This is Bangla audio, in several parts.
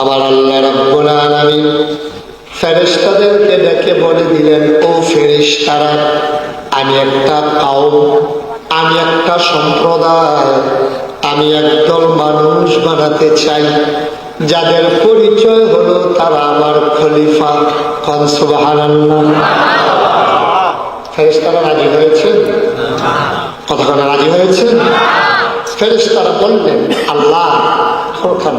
আমার আল্লাহ রাব্বুল আলামিন ফেরেশতাদেরকে ডেকে বলে দিলেন, ও ফেরেশতারা, আমি একটা কাউম, আমি একটা সম্প্রদায়, আমি একদল মানুষ বানাতে চাই। যাদের পরিচয় হলো তারা আমার খলিফা কনসুবাহান ফেরেশতারা রাজি হয়েছে? কতক্ষণ রাজি হয়েছে? ফেরেশতারা বললেন, আল্লাহ ওখান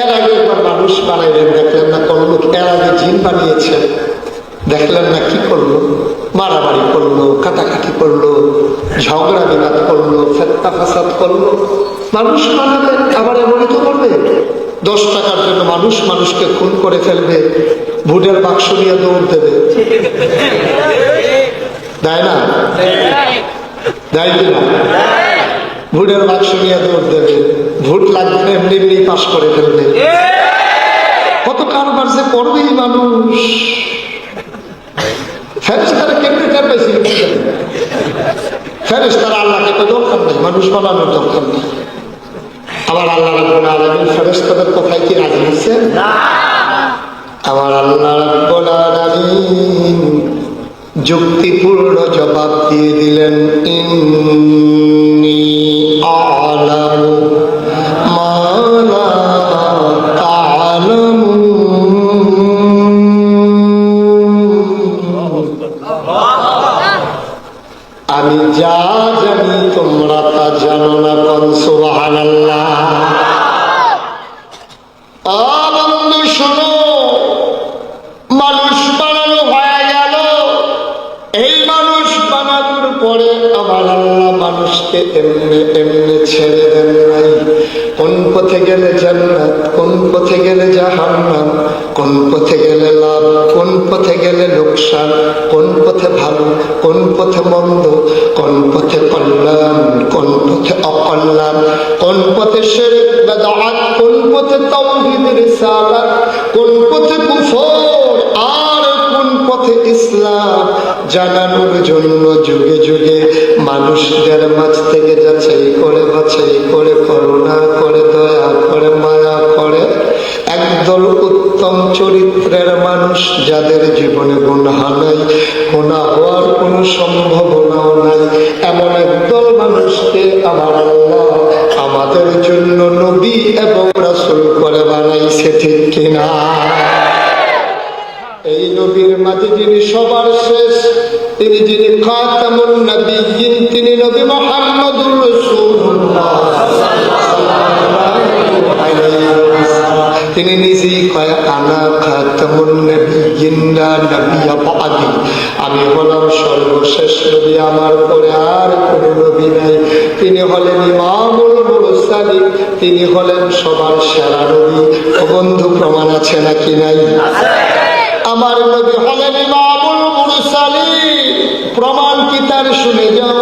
এর আগে একবার মানুষ বানাইলেন দেখলেন না, কোন লোক এর আগে জিন বানিয়েছেন দেখলেন না কি করল? মারামারি করল, কাটাকাটি করল, ঝগড়া বিবাদ করল ফেত্তা ফাসাদ করল। মানুষ বানাবে, আবার এমনই তো করবে। দশ টাকার জন্য মানুষ মানুষকে খুন করে ফেলবে, ভোটের বাক্স নিয়ে দৌড় দেবে। দেয় না? দেয় কিনা ভোটের বাক্স নিয়ে দৌড় দেবে। ভোট লাগবে, এমনি এমনি পাশ করে ফেলবে। যে করবেই মানুষ? ফেরেস্তারা কেমনে টের পাইছিল ফেরেস্তারা আল্লাহকে তো দরকার নেই মানুষ বানানোর দরকার নেই। আবার আল্লাহ রাব্বুল আলামিন ফেরেস্তাদের কথায় কি রাজি হচ্ছে আমার আল্লাহ রাব্বুল আলামিন যুক্তিপূর্ণ জবাব দিয়ে দিলেন ইন্নি আলামু আমি যা মানুষকে এমনি এমনি ছেড়ে দেন নাই কোন পথে গেলে জান্নাত কোন পথে গেলে জাহান্নাম কোন পথে গেলে লাভ কোন পথে গেলে লোকসান কোন পথে ভালো কোন পথে মন্দ কোন পথে কল্যাণ কোন পথে অকল্যাণ কোন পথে সেরে বেদাত কোন পথে তৌহিদের রিসালাত কোন পথে কুফর আর কোন পথে ইসলাম জানানোর জন্য যুগে যুগে মানুষদের মাঝ থেকে যাচাই করে বাছাই করে করুণা, করে দয়া, করে মায়া, করে একদল উত্তম চরিত্রের মানুষ যাদের জীবনে গুণা নাই গুণা হওয়ার কোনো সম্ভাবনাও নাই। এমন একদল মানুষকে আমার আল্লাহ আমাদের জন্য নবী এবং রাসূল করে বানাইছে, ঠিক কিনা? এই নবীর মাঝে যিনি সবার শেষ তিনি যিনি নবীন তিনি নবী মোহাম্মদুর তিনি নিজেই কয় আনা খাতামুন নবীন না নবিয়া বাদি। আমি হলাম সর্বশেষ নবী আমার পরে আর কোন নবী নাই। তিনি হলেন ইমামুল মুরসালিন তিনি হলেন সবার সেরা নবী। বন্ধু প্রমাণ আছে নাকি নাই? আমার নবী হলেন মুরসালিন প্রমাণ কি তার শুনে যাও।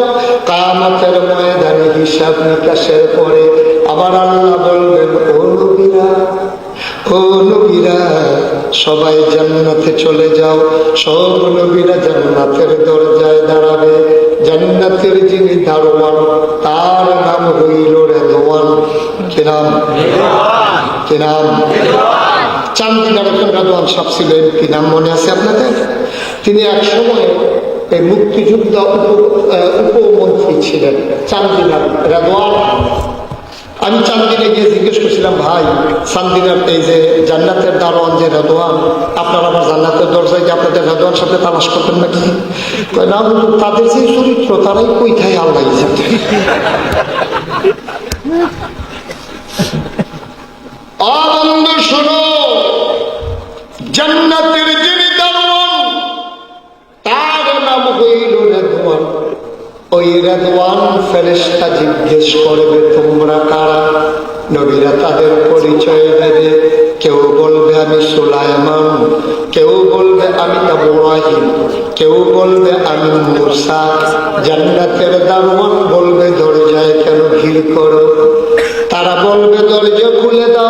কামতের ময়দানে হিসাব নিকাশের পরে আবার আল্লাহ বলবেন, ও নবীরা ও নবীরা, সবাই জান্নাতে চলে যাও। সব নবীরা জান্নাতের দরজায় দাঁড়াবে। জান্নাতের যিনি দারোয়ান, তার নাম হইল রেদওয়ান। কি নাম? কি নাম? চান্দিনার একজন রাজওয়ান সাহেব ছিলেন। কি নাম মনে আছে আপনাদের? তিনি এক সময় এই মুক্তিযুদ্ধ উপমন্ত্রী ছিলেন চান্দিনার রাজওয়ান আমি চান্দিনে গিয়ে জিজ্ঞেস করছিলাম, ভাই, চান্দিনার এই যে জান্নাতের দারোয়ান যে রেদোয়ান আপনারা আবার জান্নাতের দরজায় যে আপনাদের রেদোয়ান সাথে তালাশ করবেন নাকি? না তাদের যে চরিত্র, তারাই কইথায় আল্লাহ জিজ্ঞেস করবে, তোমরা কারা? নবীরা তাদের পরিচয় দেবে। কেউ বলবে, আমি সুলাইমান। কেউ বলবে, আমি কেউ বলবে, আমি মুসা। জান্নাতের দারোয়ান বলবে, দরজায় কেন ভিড় করো? তারা বলবে, দরজা খুলে দাও।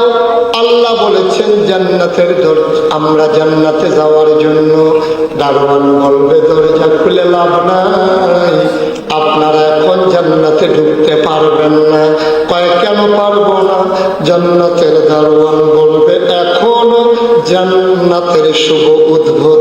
বলেছেন, জান্নাতের দর আমরা জান্নাতে যাওয়ার জন্য দারোয়ান বলবে, দরজা খুলে লাভ নাই। আপনারা এখন জান্নাতে ঢুকতে পারবেন না। কয়, কেন পারব না? জান্নাতের দারোয়ান বলবে, এখনও জান্নাতের শুভ নাই